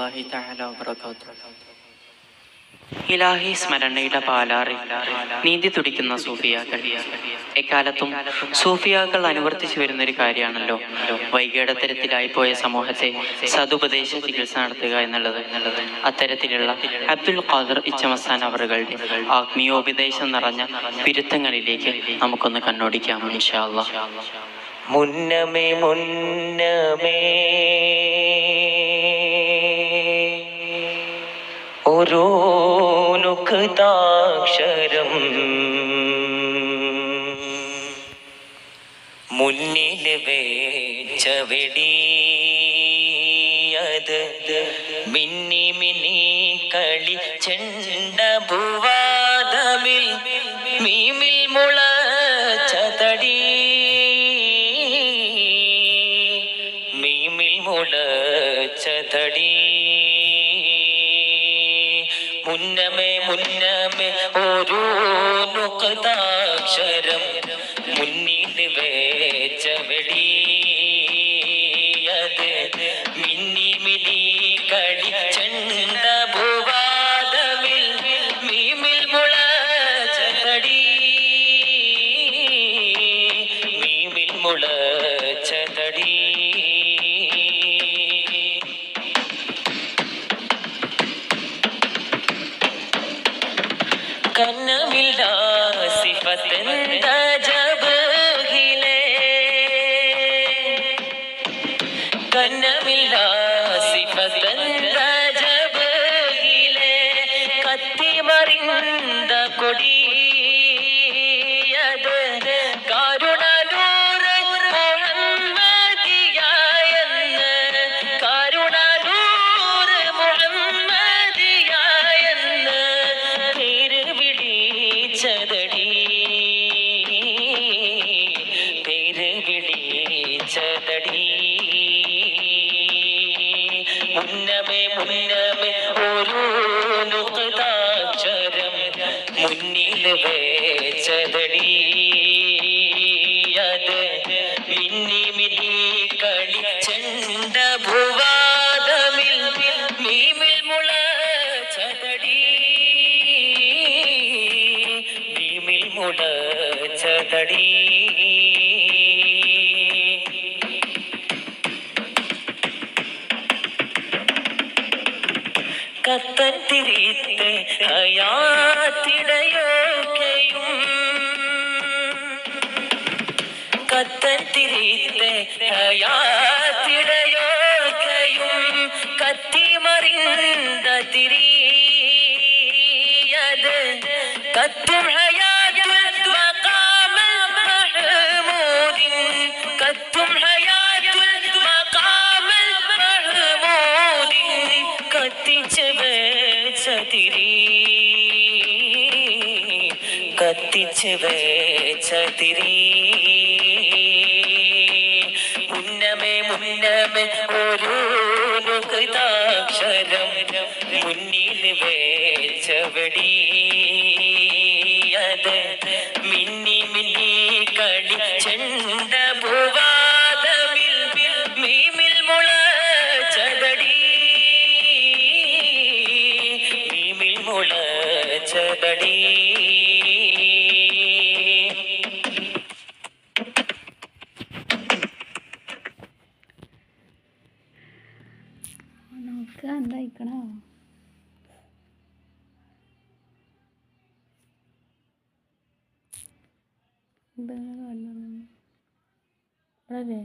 വറഹ്മത്തുള്ളാഹി തആല വബറകാതുഹു. ഇലാഹി സ്മരണയുടെ പാലാറി നീന്തി തുടിക്കുന്ന സൂഫിയാക്കൾ. എക്കാലത്തും സൂഫിയാക്കൾ അനുവർത്തിച്ചു വരുന്ന ഒരു കാര്യമാണല്ലോ വൈകേടത്തരത്തിലായി പോയ സമൂഹത്തെ സതുപദേശ ചികിത്സ നടത്തുക എന്നുള്ളത്. അത്തരത്തിലുള്ള അബ്ദുൽ ഖാദർ ഇച്ചമസാൻ അവറുകളുടെ ആത്മീയോപദേശം നിറഞ്ഞ വിരുദ്ധങ്ങളിലേക്ക് നമുക്കൊന്ന് കണ്ണോടിക്കാം ഇൻഷാ അല്ലാഹ്. മുന്നമേ മുന്നമേ. ഒരു നുക്താക്ഷരം മുന്നിൽ വേച്ച വെടിയത് മിന്നി മിനി കളി ചെണ്ട ഭൂവാദമിൽ മീമിൽ മുളച്ച തടി മീമിൽ മുളച്ച തടി മുന്നമേ മുന്നമേ ഓരോ നുക്താക്ഷരം മുന്നിൽ വേച്ച വെടിയത് മിന്നി न मिला सिफत जब हिले कन्न मिला सिफत जब हिले कत्ति मरिंद कोड़ी മുന്നമേ മുന്നമേ ഒരു നുക്താക്ഷരം മുന്നിൽ വേച്ചതടി. അത് മിന്നി മിന്നി കളി ചെണ്ട ഭൂവാദമിൽ മീമിൽ മുളച്ചതടി. മീമിൽ മുളച്ചതടി. കത്തൻ തിരിത്ത് അയാത്തിടയൊക്കെയും കത്തൻ തിരിത്ത് അയാത്തിടയൊക്കെയും കത്തിമറിந்த തിരിയത് കത്തും ഹയാത്തുൽ കത്തിച്ച് വേച്ചതിരി മുന്നമേ മുന്നമേ ഒരു കൃതാക്ഷരം മുന്നിൽ വേച്ചവടി വെടി. അത് മിന്നി മിന്നി കളി ചെണ്ട ഭൂവാദമിൽ நினைத்தபடி నాకు అందా ఇక్కడ బాగా అడ్డాను అదే